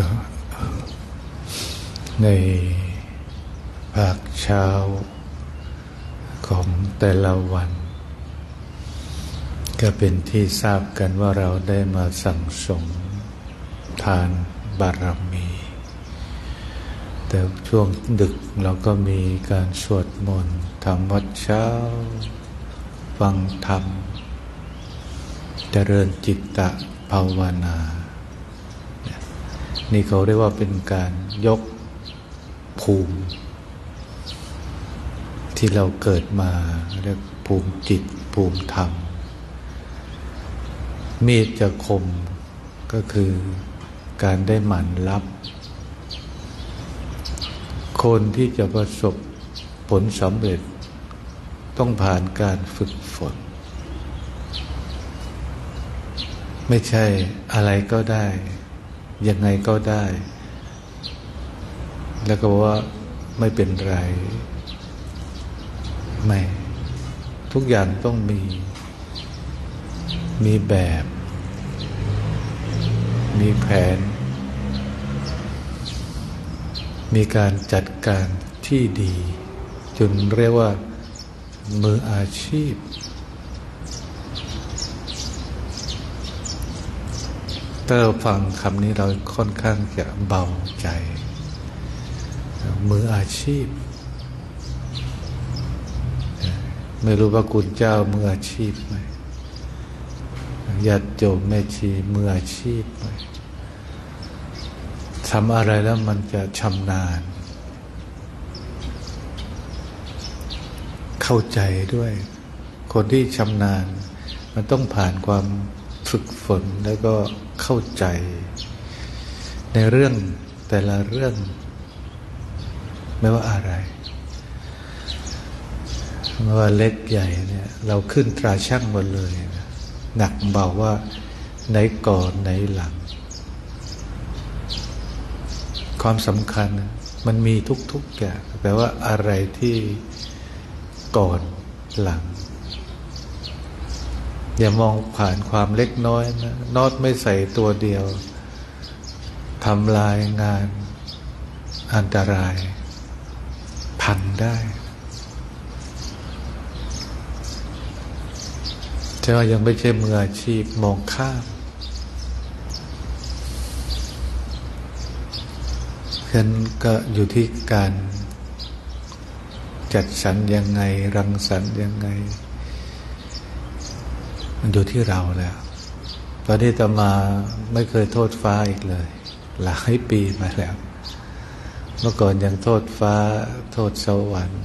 ็ในภาคเช้าของแต่ละวัน ก็เป็นที่ทราบกันว่าเราได้มาสั่งสมทานบารมี แต่ช่วงดึกเราก็มีการสวดมนต์ทำวัดเช้า ฟังธรรม เจริญจิตตะภาวนา นี่เขาเรียกว่าเป็นการยกภูมิ ที่เราเกิดมาเรียกภูมิจิตภูมิธรรม มีดจะคมก็คือการได้หมั่นรับ คนที่จะประสบผลสำเร็จ ต้องผ่านการฝึกฝน ไม่ใช่อะไรก็ได้ ยังไงก็ได้ แล้วก็ว่าไม่เป็นไร ไม่ ทุกอย่างต้องมี มีแบบ มีแผน มีการจัดการที่ดี จนเรียกว่ามืออาชีพ ถ้าเราฟังคำนี้เราค่อนข้างจะเบาใจ มืออาชีพ ไม่รู้ว่าคุณเจ้ามืออาชีพไหมญาติโยมแม่ชีมืออาชีพไหมทำอะไรแล้วมันจะชำนาญ เข้าใจด้วย คนที่ชำนาญ มันต้องผ่านความ ฝึกฝนแล้วก็เข้าใจ ในเรื่องแต่ละเรื่อง ไม่ว่าอะไร ไม่ว่าเล็กใหญ่เนี่ย เราขึ้นตราช่างหมดเลยนะหนักเบาว่าไหนก่อนไหนหลัง ความสำคัญมันมีทุกๆอย่างแต่ว่าอะไรที่ก่อนหลัง อย่ามองผ่านความเล็กน้อยนะนอตไม่ใส่ตัวเดียวทำลายงานอันตราย พังได้แต่ว่ายังไม่ใช่มืออาชีพมองข้ามฉะนั้นก็อยู่ที่การจัดสรรยังไง รังสรรยังไง มันอยู่ที่เราแล้ว ตอนนี้ตมาไม่เคยโทษฟ้าอีกเลย หลายปีมาแล้ว เมื่อก่อนยังโทษฟ้า โทษสวรรค์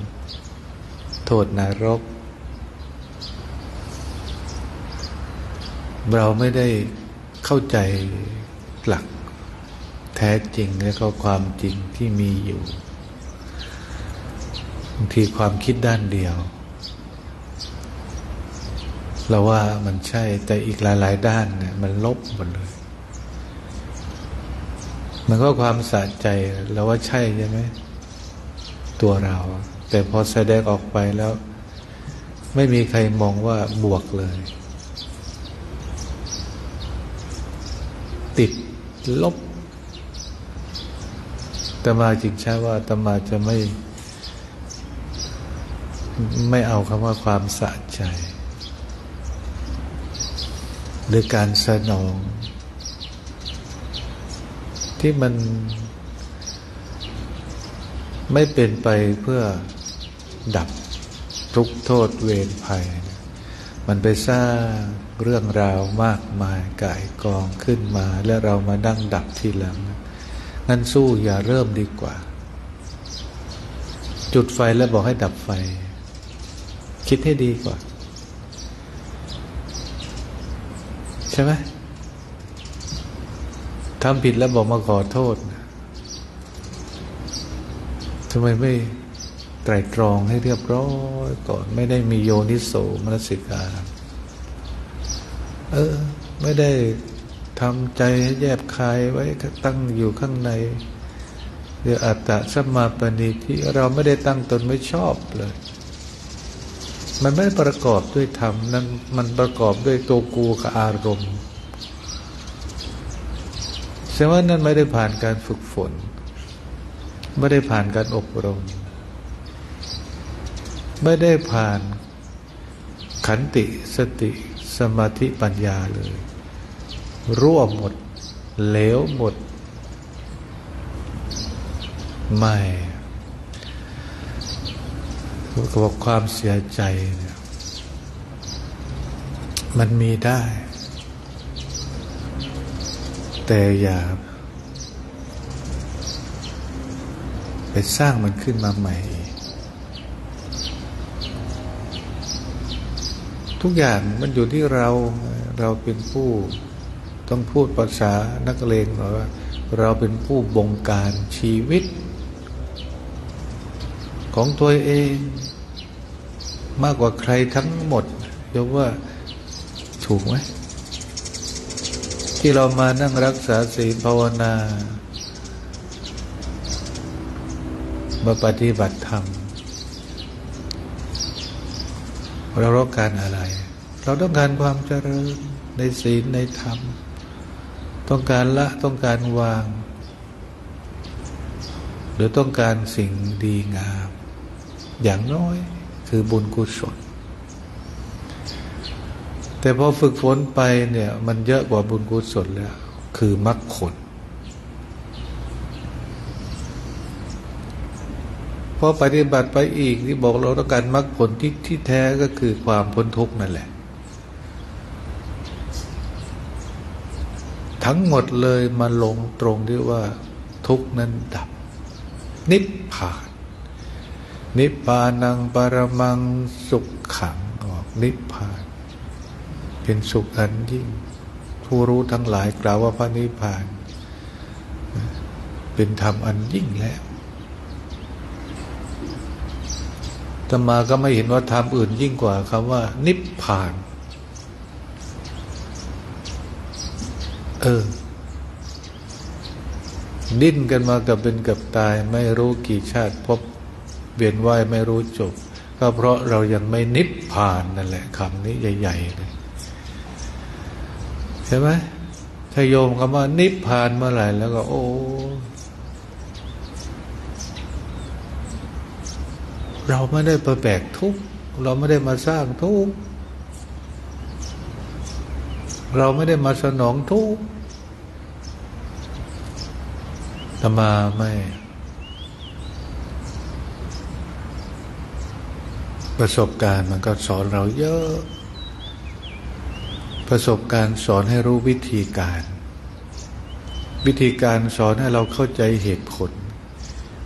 โทษนรก เราไม่ได้เข้าใจหลักแท้จริงและก็ความจริงที่มีอยู่บางทีความคิดด้านเดียว เราว่ามันใช่แต่อีกหลาย ๆ ด้านเนี่ย มันลบหมดเลย มันก็ความสะใจเราว่าใช่ใช่ไหมตัวเรา แต่พอแสดงออกไปแล้ว ไม่มีใครมองว่าบวกเลย ติดลบตมาจริงใช่ว่าตมาจะไม่ ไม่เอาคำว่าความสะใจ หรือการสนอง ที่มันไม่เป็นไปเพื่อดับทุกโทษเวรภัย มันไปสร้างเรื่องราวมากมายก่ายกองขึ้นมา แล้วเรามาดั้งดับทีหลัง งั้นสู้อย่าเริ่มดีกว่า จุดไฟแล้วบอกให้ดับไฟ คิดให้ดีกว่า ช่ไหมทำผิดแล้วบอกมาขอโทษทำไมไม่ไตรตรองให้เรียบร้อยก่อน ไม่ได้มีโยนิโสมนสิกา เออ ไม่ได้ทำใจให้แยบคายไว้ตั้งอยู่ข้างในเรืออัตตะสมาปณิที่เราไม่ได้ตั้งตนไม่ชอบเลย มันไม่ได้ประกอบด้วยธรรมนั้นมันประกอบด้วยตัวกูกับอารมณ์แสดงว่านั่นไม่ได้ผ่านการฝึกฝน ไม่ได้ผ่านการอบรม ไม่ได้ผ่านขันติสติสมาธิปัญญาเลย รั่วหมด เหลวหมด ไม่ ก็บอกความเสียใจเนี่ย มันมีได้ แต่อย่า ไปสร้างมันขึ้นมาใหม่ ทุกอย่างมันอยู่ที่เรา เราเป็นผู้ ต้องพูดภาษานักเลงหรอว่า เราเป็นผู้บงการชีวิต ของตัวเอง มากกว่าใครทั้งหมดเรียกว่าถูกไหมที่เรามานั่งรักษาศีลภาวนามาปฏิบัติธรรมเราต้องการอะไร เราต้องการความเจริญในศีลในธรรม ต้องการละต้องการวาง หรือต้องการสิ่งดีงาม อย่างน้อยคือบุญกุศล แต่พอฝึกฝนไปเนี่ยมันเยอะกว่าบุญกุศลแล้ว คือมรรคผลพอปฏิบัติไปอีกที่บอกเราต้องการมรรคผลที่ที่แท้ก็คือความพ้นทุกข์นั่นแหละ ทั้งหมดเลยมาลงตรงที่ว่าทุกข์นั้นดับ นิพพาน นิพพานังปรมังสุขขังออกนิพพาน เป็นสุขอันยิ่ง ผู้รู้ทั้งหลายกล่าวว่าพระนิพพาน เป็นธรรมอันยิ่งแล้วตมาก็ไม่เห็นว่าธรรมอื่นยิ่งกว่าคำว่า นิพพาน เออ ดิ้นกันมากับเป็นกับตายไม่รู้กี่ชาติพบ เวียนว่ายไม่รู้จบ ก็เพราะเรายังไม่นิพพานนั่นแหละคำนี้ใหญ่ๆเลยใช่ไหมถ้าโยมคำว่านิพพานเมื่อไหร่แล้วก็ โอ้เราไม่ได้ไปแบกทุกเราไม่ได้มาสร้างทุกเราไม่ได้มาสนองทุกข์ธรรมาไม่ ประสบการณ์มันก็สอนเราเยอะ ประสบการณ์สอนให้รู้วิธีการ วิธีการสอนให้เราเข้าใจเหตุผล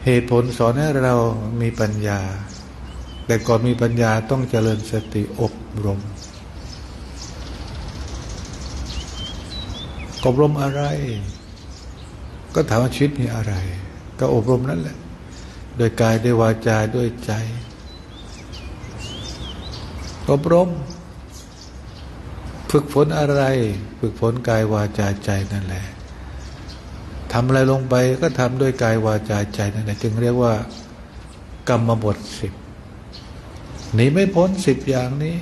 เหตุผลสอนให้เรามีปัญญา แต่ก่อนมีปัญญาต้องเจริญสติอบรมอบรมอะไร ก็ถามว่าชีวิตมีอะไร ก็อบรมนั่นแหละ โดยกายด้วยวาจาด้วยใจ อบรม ฝึกฝนอะไร ฝึกฝนกายวาจาใจนั่นแหละทำอะไรลงไปก็ทำด้วยกายวาจาใจนั่นแหละจึงเรียกว่ากรรมบทสิบหนีไม่พ้นสิบอย่างนี้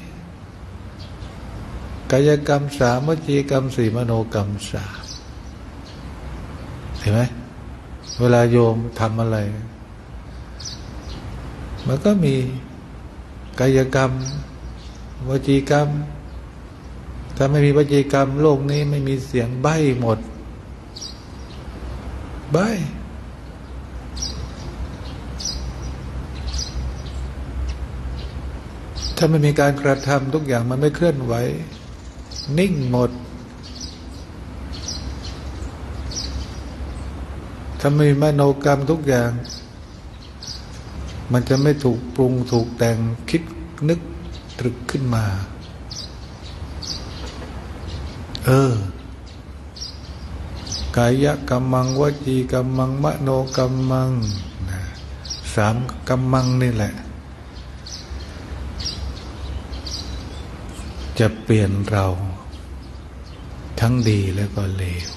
กายกรรมสามวจีกรรมสี่มโนกรรมสามเห็นไหมเวลาโยมทำอะไร มันก็มีกายกรรม วจีกรรม ถ้าไม่มีวจีกรรม โลกนี้ไม่มีเสียงใบ้หมด ใบ้ถ้าไม่มีการกระทำทุกอย่างมันไม่เคลื่อนไหว นิ่งหมด ถ้าไม่มีมโนกรรมทุกอย่าง มันจะไม่ถูกปรุงถูกแต่งคิดนึก ตรึกขึ้นมา เออกายกรรมังวจีกรรมังมโนกรรมังสามกรรมังนี่แหละ จะเปลี่ยนเรา ทั้งดีแล้วก็เลว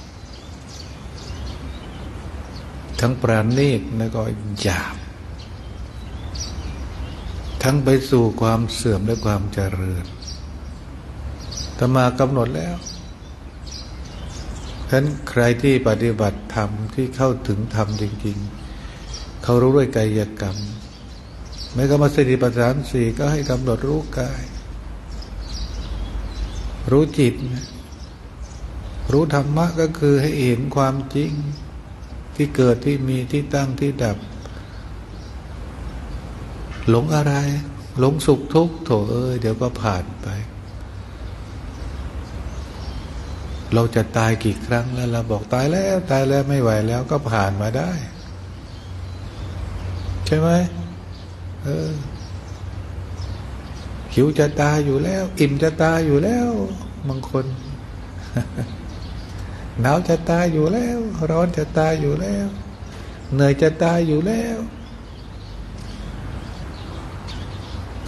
ทั้งปราณีตแล้วก็หยาบ ทั้งไปสู่ความเสื่อมและความเจริญธรรมากำหนดแล้วฉะนั้นใครที่ปฏิบัติธรรมที่เข้าถึงธรรมจริง ๆ เขารู้ด้วยกายกรรมไม่ก็มาสติปัฏฐานสี่ก็ให้กำหนดรู้กาย รู้จิต รู้ธรรมะก็คือให้เห็นความจริง ที่เกิดที่มีที่ตั้งที่ดับ หลงอะไร หลงสุขทุกข์โถเอ้ยเดี๋ยวก็ผ่านไป เราจะตายกี่ครั้งแล้วเราบอกตายแล้วตายแล้วไม่ไหวแล้วก็ผ่านมาได้ ใช่ไหมเออหิวจะตายอยู่แล้ว อิ่มจะตายอยู่แล้วบางคนหนาวจะตายอยู่แล้ว ร้อนจะตายอยู่แล้ว เหนื่อยจะตายอยู่แล้ว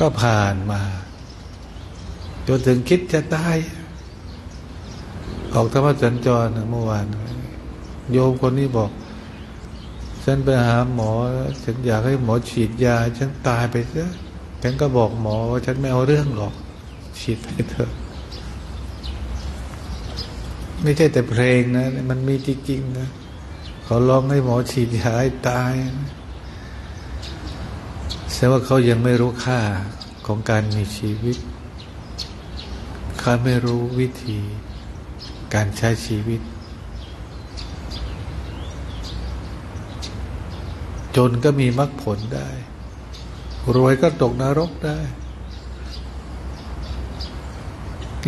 ก็ผ่านมาจนถึงคิดจะตาย ออกธรรมสัญจรเมื่อวาน โยมคนนี้บอก ฉันไปหาหมอ ฉันอยากให้หมอฉีดยา ฉันตายไปซะฉันก็บอกหมอว่าฉันไม่เอาเรื่องหรอก ฉีดให้เธอไม่ใช่แต่เพลงนะ มันมีจริงๆนะเขาร้องให้หมอฉีดยาให้ตายนะ แสดงว่าเขายังไม่รู้ค่าของการมีชีวิต เขาไม่รู้วิธี การใช้ชีวิต จนก็มีมรรคผลได้ รวยก็ตกนรกได้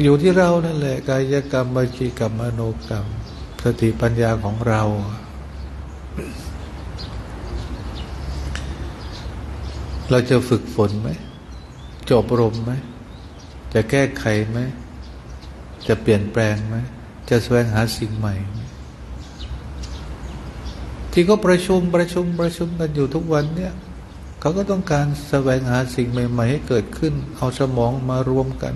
อยู่ที่เรานั่นแหละกายกรรมวิจีกรรมมโนกรรม สติปัญญาของเรา เราจะฝึกฝนไหมจบรมไหม จะแก้ไขไหม จะเปลี่ยนแปลงไหม จะแสวงหาสิ่งใหม่ ที่เขาประชุมประชุมประชุมกันอยู่ทุกวันเนี่ย เขาก็ต้องการแสวงหาสิ่งใหม่ ๆ ให้เกิดขึ้น เอาสมองมารวมกัน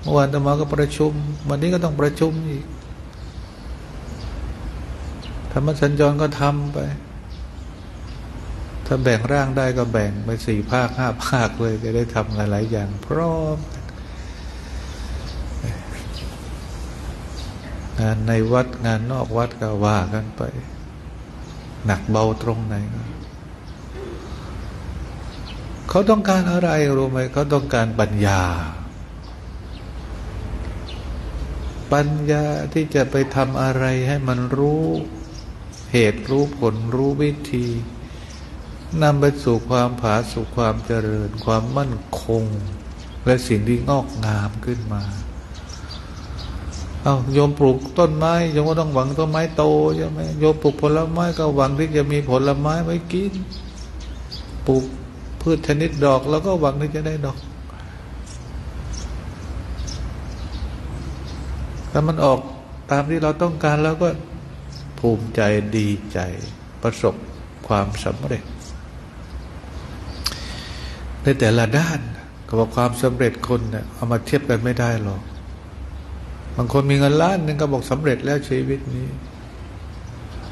เมื่อวานตมาก็ประชุม วันนี้ก็ต้องประชุมอีก ธรรมสัญจรก็ทำไป ถ้าแบ่งร่างได้ก็แบ่งไปสี่ภาคห้าภาคเลยจะได้ทำหลาย ๆ อย่าง พร้อมงานในวัดงานนอกวัดก็ว่ากันไป หนักเบาตรงไหนเขาต้องการอะไรรู้ไหมเขาต้องการปัญญา ปัญญาที่จะไปทำอะไรให้มันรู้ เหตุรู้ผลรู้วิธี นำไปสู่ความผาสุขความเจริญ ความมั่นคง และสิ่งที่งอกงามขึ้นมา เอาโยมปลูกต้นไม้โยมก็ต้องหวังต้นไม้โตใช่ไหมโยมปลูกผลไม้ก็หวังที่จะมีผลไม้ไว้กิน ปลูกพืชชนิดดอกแล้วก็หวังที่จะได้ดอกถ้ามันออกตามที่เราต้องการแล้วก็ภูมิใจดีใจประสบความสำเร็จ ในแต่ละด้านก็บอกความสำเร็จคนเนี่ยเอามาเทียบกันไม่ได้หรอก บางคนมีเงินล้านหนึ่งก็บอกสำเร็จแล้วชีวิตนี้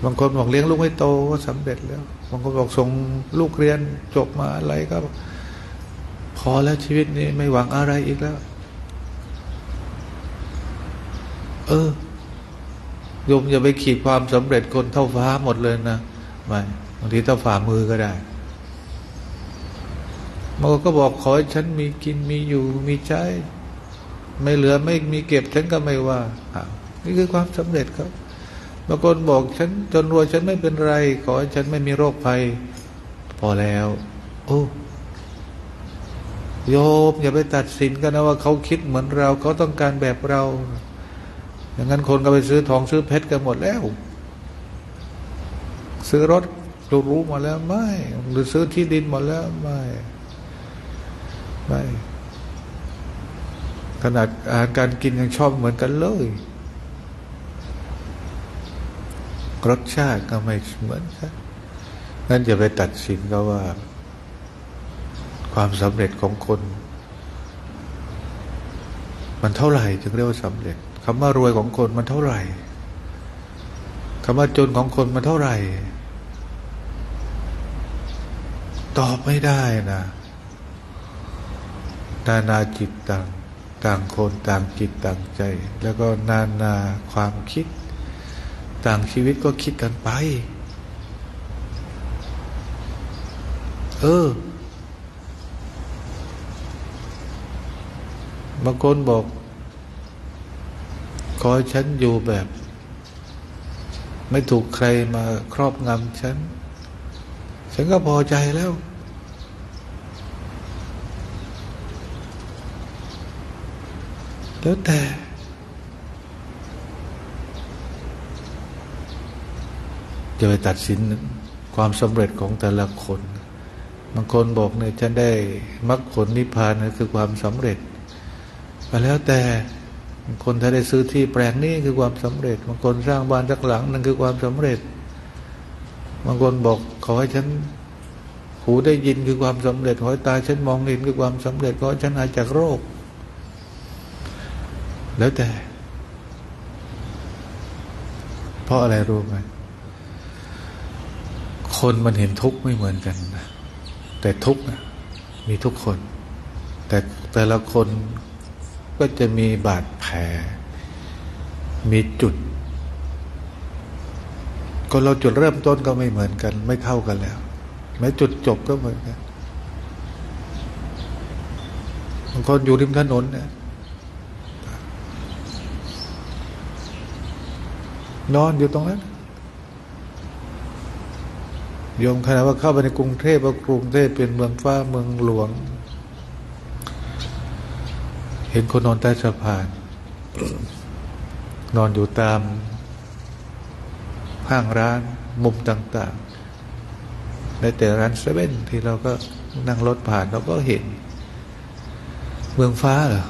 บางคนบอกเลี้ยงลูกให้โตก็สำเร็จแล้ว บางคนบอกส่งลูกเรียนจบมาอะไรก็ พอแล้วชีวิตนี้ไม่หวังอะไรอีกแล้ว เออโยมอย่าไปขีดความสำเร็จคนเท่าฟ้าหมดเลยนะไม่บางทีเท่าฝ่ามือก็ได้ มันก็บอกขอให้ฉันมีกินมีอยู่มีใช้ ไม่เหลือไม่มีเก็บฉันก็ไม่ว่านี่คือความสำเร็จครับบางคนบอกฉันจนรวยฉันไม่เป็นไร ขอให้ฉันไม่มีโรคภัย พอแล้ว โอ้โยมอย่าไปตัดสินกันนะว่าเขาคิดเหมือนเราเขาต้องการแบบเรา อย่างนั้นคนก็ไปซื้อทองซื้อเพชรกันหมดแล้ว ซื้อรถรู้รู้หมดแล้วไม่ หรือซื้อที่ดินหมดแล้วไม่ ไม่ขนาดอาหารการกินยังชอบเหมือนกันเลย รสชาติก็ไม่เหมือนกันงั้นอย่าไปตัดสินก็ว่า ความสำเร็จของคน มันเท่าไหร่ถึงเรียกว่าสำเร็จคำว่ารวยของคนมันเท่าไหร่คำว่าจนของคนมันเท่าไหร่ ตอบไม่ได้นะ นานาจิตต่างต่างคนต่างจิตต่างใจ แล้วก็นานาความคิด ต่างชีวิตก็คิดกันไป เออบางคนบอก ขอฉันอยู่แบบ ไม่ถูกใครมาครอบงำฉัน ฉันก็พอใจแล้ว แล้วแต่ จะไปตัดสินความสำเร็จของแต่ละคน บางคนบอกเนี่ยฉันได้มรรคผลนิพพานนั่นคือความสำเร็จไปแล้วแต่บางคนถ้าได้ซื้อที่แปลงนี้คือความสำเร็จบางคนสร้างบ้านสักหลังนั่นคือความสำเร็จบางคนบอกขอให้ฉันหูได้ยินคือความสำเร็จ ขอให้ตาฉันมองเห็นคือความสำเร็จ ขอให้ฉันหายจากโรค แล้วแต่ เพราะอะไรรู้ไหมคนมันเห็นทุกข์ไม่เหมือนกันนะแต่ทุกข์มีทุกคน แต่แต่ละคนก็จะมีบาดแผล มีจุด ก็เราจุดเริ่มต้นก็ไม่เหมือนกัน ไม่เท่ากันแล้ว แม้จุดจบก็เหมือนกันบางคนอยู่ริมถนนเนี่ย นอนอยู่ตรงนั้นโยมขณะว่าเข้าไปในกรุงเทพว่ากรุงเทพเป็นเมืองฟ้าเมืองหลวง เห็นคนนอนใต้สะพาน นอนอยู่ตามห้างร้านมุมต่างๆในแต่ร้านเซเว่นที่เราก็นั่งรถผ่านเราก็เห็น เมืองฟ้าเหรอ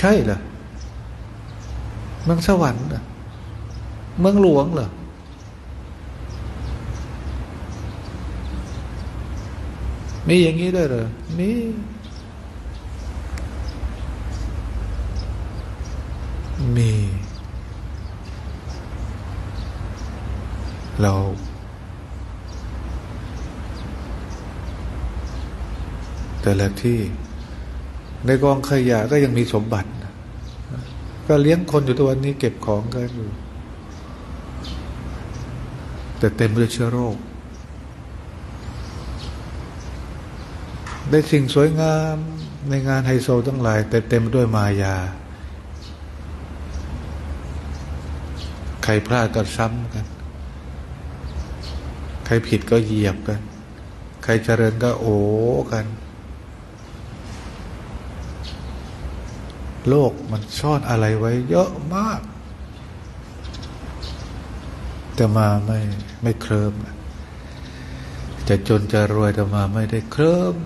ใช่เหรอเมืองสวรรค์เหรอ เมืองหลวงเหรอมีอย่างนี้ด้วยเหรอมีมี เรา แต่ละที่ ในกองขยะก็ยังมีสมบัติ ก็เลี้ยงคนอยู่ตัวนนี้เก็บของกันอยู่ แต่เต็มด้วยเชื้อโรค ได้สิ่งสวยงามในงานไฮโซทั้งหลาย แต่เต็มด้วยมายา ใครพลาดก็ซ้ำกัน ใครผิดก็เหยียบกัน ใครเจริญก็โอ้กัน โลกมันซ่อนอะไรไว้เยอะมาก แต่มาไม่ไม่เคลิมจะจนจะรวยแต่มาไม่ได้เคลิม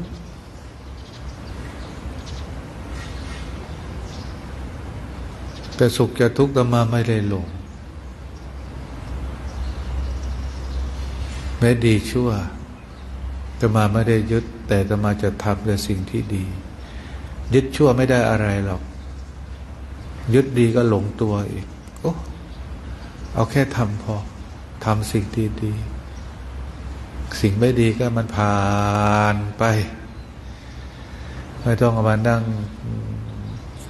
แต่สุขจะทุกข์แต่มาไม่ได้หลงแม้ดีชั่วแต่มาไม่ได้ยึด แต่แต่มาจะทำแต่สิ่งที่ดี ยึดชั่วไม่ได้อะไรหรอก ยึดดีก็หลงตัวอีกโอ้เอาแค่ทำพอ ทำสิ่งที่ดี สิ่งไม่ดีก็มันผ่านไป ไม่ต้องมานั่ง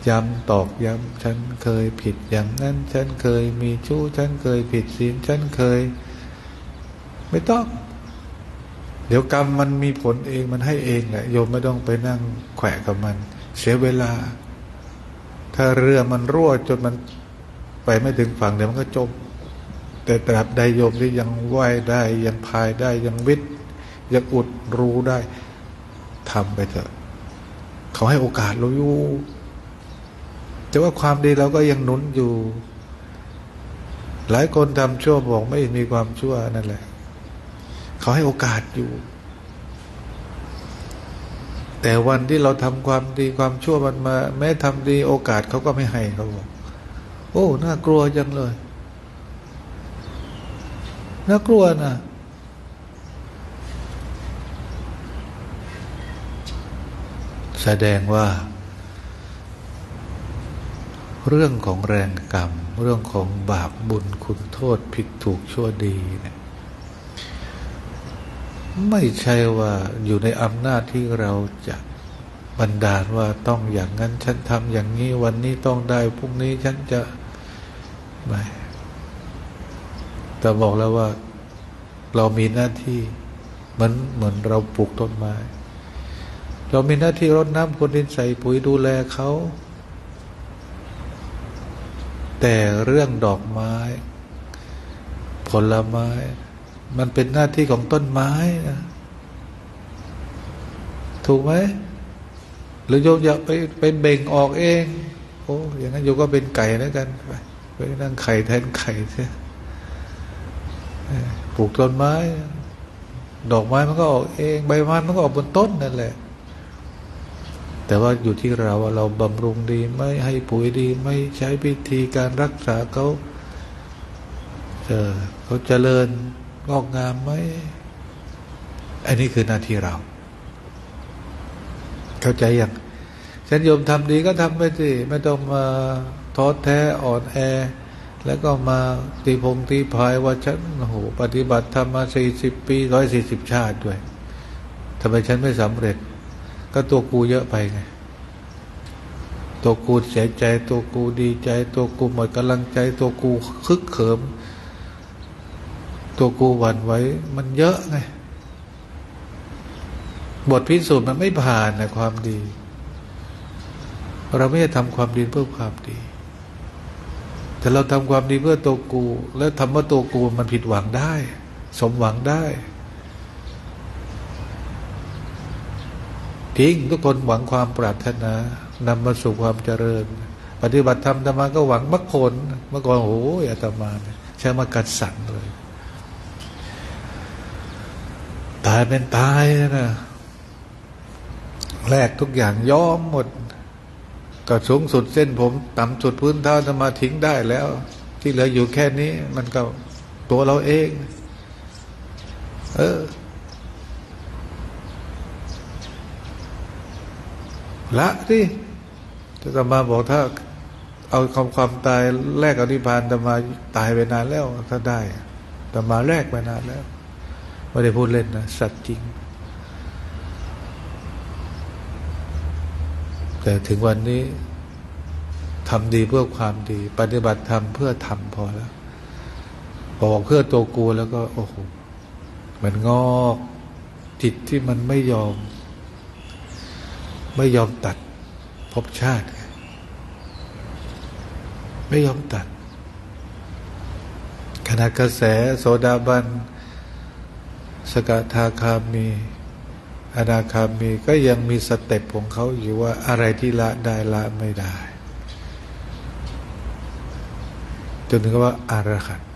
ย้ำตอกย้ำฉันเคยผิดอย่างนั้น ฉันเคยมีชู้ ฉันเคยผิดศีลฉันเคย ไม่ต้อง เดี๋ยวกรรมมันมีผลเองมันให้เองแหละโยมไม่ต้องไปนั่งแขวะกับมัน เสียเวลา ถ้าเรือมันรั่วจนมันไปไม่ถึงฝั่งเดี๋ยวมันก็จม แต่ตราบใดโยมที่ยังว่ายได้ ยังพายได้ยังวิทย์ยังอุดรู้ได้ทำไปเถอะ เขาให้โอกาสเราอยู่แต่ว่าความดีเราก็ยังหนุนอยู่ หลายคนทำชั่วบอกไม่มีความชั่วนั่นแหละ เขาให้โอกาสอยู่ แต่วันที่เราทำความดีความชั่วมันมา แม้ทำดีโอกาสเขาก็ไม่ให้เขาบอกโอ้ น่ากลัวจังเลย น่ากลัวนะแสดงว่า เรื่องของแรงกรรม เรื่องของบาปบุญคุณโทษผิดถูกชั่วดีเนี่ยไม่ใช่ว่าอยู่ในอำนาจที่เราจะบันดาลว่าต้องอย่างนั้นฉันทำอย่างนี้วันนี้ต้องได้พรุ่งนี้ฉันจะไม่ แต่บอกแล้วว่าเรามีหน้าที่เหมือนเหมือนเราปลูกต้นไม้ เรามีหน้าที่รดน้ำพรวนดินใส่ปุ๋ยดูแลเขา แต่เรื่องดอกไม้ ผลไม้ มันเป็นหน้าที่ของต้นไม้นะถูกไหมหรือโยมอยากไปไปเบ่งออกเอง โอ้อย่างนั้นโยมก็เป็นไก่แล้วกันไปไปนั่งไข่แทนไข่เสีย ปลูกต้นไม้ ดอกไม้มันก็ออกเอง ใบไม้มันก็ออกบนต้นนั่นแหละ แต่ว่าอยู่ที่เราว่าเราบำรุงดีไหมให้ปุ๋ยดีไหมใช้พิธีการรักษาเขาเออเขาเจริญงอกงามไหมอันนี้คือหน้าที่เรา เข้าใจอยังฉันโยมทำดีก็ทำไปสิไม่ต้องมาท้อแท้อ่อนแอ แล้วก็มาตีพงตีพายว่าฉันโอ้โหปฏิบัติทำมาสี่สิบปีร้อยสี่สิบชาติด้วยทำไมฉันไม่สำเร็จ ก็ตัวกูเยอะไปไงตัวกูเสียใจตัวกูดีใจ ตัวกูหมดกำลังใจ ตัวกูคึกเขิม ตัวกูหวั่นไหวมันเยอะไงบทพิสูจน์มันไม่ผ่านนะความดี เราไม่ได้ทำความดีเพื่อความดี แต่เราทำความดีเพื่อตัวกู แล้วทำว่าตัวกูมันผิดหวังได้ สมหวังได้จริงทุกคนหวังความปรารถนานำมาสู่ความเจริญ ปฏิบัติธรรมธรรมาก็หวังมรรคผลเมื่อก่อนโอ้ยอาตมาใช้มากัดสันเลย ตายเป็นตายนะแลกทุกอย่างยอมหมด ก็สูงสุดเส้นผม ต่ำสุดพื้นเท้าจะมาทิ้งได้แล้ว ที่เหลืออยู่แค่นี้ มันก็ตัวเราเอง เออละที่จะมาบอกถ้า เอาความความตายแลกอนิพพานจะมาตายไปนานแล้ว ถ้าได้จะมาแลกไปนานแล้วไม่ได้พูดเล่นนะสัตว์จริง แต่ถึงวันนี้ทำดีเพื่อความดี ปฏิบัติธรรมเพื่อทำพอแล้วบอกเพื่อตัวกูแล้วก็ โอ้โหมันงอกจิตที่มันไม่ยอม ไม่ยอมตัดภพชาติ ไม่ยอมตัดขณะกระแสโสดาบัน สกทาคามี อนาคามีก็ยังมีสเต็ปของเขาอยู่ว่าอะไรที่ละได้ละไม่ได้ จนถึงว่าอารหันต์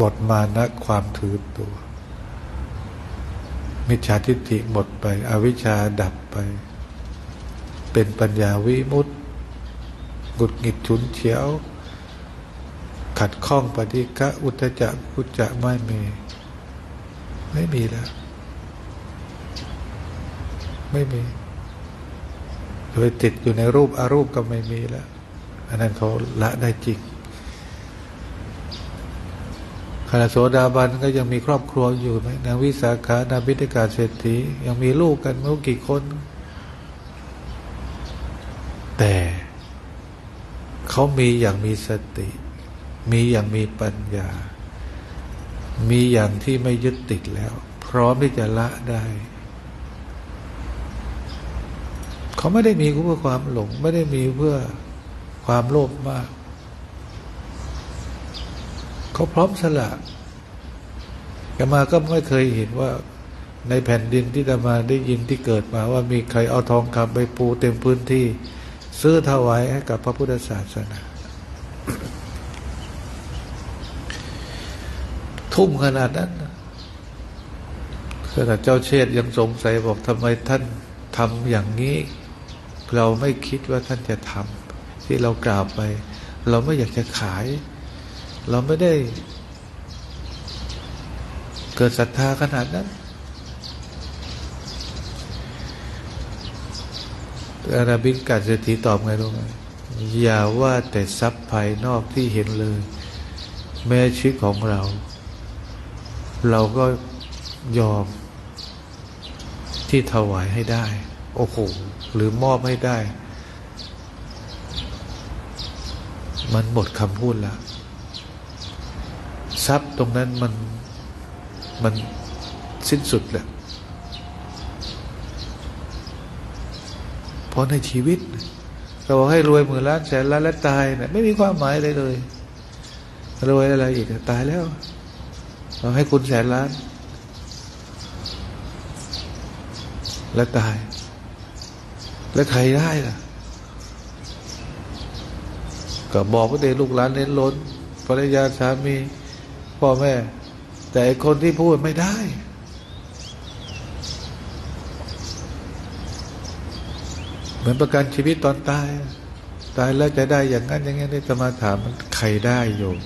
บทมานะความถือตัว มิจฉาทิฏฐิหมดไป อวิชชาดับไป เป็นปัญญาวิมุตติหงุดหงิดฉุนเฉียว ขัดข้องปฏิกะอุตจักกุจจะไม่มี ไม่มีแล้ว ไม่มี โดยติดอยู่ในรูปอารูปก็ไม่มีแล้วอันนั้นเขาละได้จริงขณะโสดาบันก็ยังมีครอบครัวอยู่ไหมนางวิสาขานางพิธิกาเศรษฐียังมีลูกกันไม่รู้กี่คน แต่เขามีอย่างมีสติ มีอย่างมีปัญญา มีอย่างที่ไม่ยึดติดแล้ว พร้อมที่จะละได้ เขาไม่ได้มีเพื่อความหลง ไม่ได้มีเพื่อความโลภมาก เขาพร้อมสละกมาก็ไม่เคยเห็นว่าในแผ่นดินที่จะมาได้ยินที่เกิดมาว่ามีใครเอาทองคำไปปูเต็มพื้นที่ ซื้อถวายให้กับพระพุทธศาสนาทุ่มขนาดนั้นขนาดเจ้าเชษยังสงสัยบอกทำไมท่านทำอย่างนี้ เราไม่คิดว่าท่านจะทำที่เรากล่าวไป เราไม่อยากจะขาย เราไม่ได้ เกิดศรัทธาขนาดนั้นอาราบินกัดเศรษฐีตอบไงรู้ไหมอย่าว่าแต่ทรัพย์ภายนอกที่เห็นเลย แม้ชีวิตของเรา เราก็ยอมที่ถวายให้ได้ โอ้โหหรือมอบให้ได้ มันหมดคำพูดและทรัพย์ตรงนั้นมันมันสิ้นสุดแหละเพราะในชีวิตเราบอกให้รวยหมื่นล้านแสนล้านและตายเนี่ยไม่มีความหมายเลยเลยรวยอะไรอีกตายแล้ว เราให้คุณแสนล้าน แล้วตาย แล้วใครได้ล่ะ ก็บอกว่าเด็กลูกหลานเน้นล้นภรรยาสามีพ่อแม่ แต่คนที่พูดไม่ได้ เหมือนประกันชีวิตตอนตาย ตายแล้วจะได้อย่างนั้นอย่างนี้นี่จะมาถามมันใครได้โยม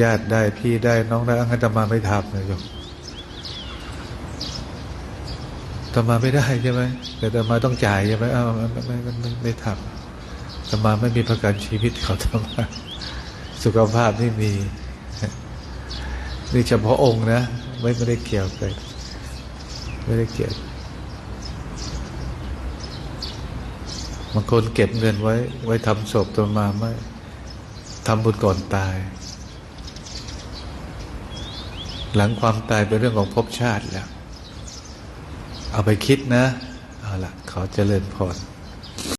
ญาติได้พี่ได้น้องได้อันจะมาไม่ทำนะโยม ตมาไม่ได้ใช่ไหมแต่ตมาต้องจ่ายใช่ไหมอ้าวไม่ไม่ไม่ไม่ไม่ทำตมาไม่มีประกันชีวิตเขาตมาสุขภาพไม่มีนี่เฉพาะองค์นะไม่ไม่ได้เกี่ยวกันไม่ได้เกี่ยวบางคนเก็บเงินไว้ ไว้ทำศพตัวมาไม่ทำบุญก่อนตาย หลังความตายเป็นเรื่องของภพชาติแล้ว เอาไปคิดนะ เอาละขอเจริญพร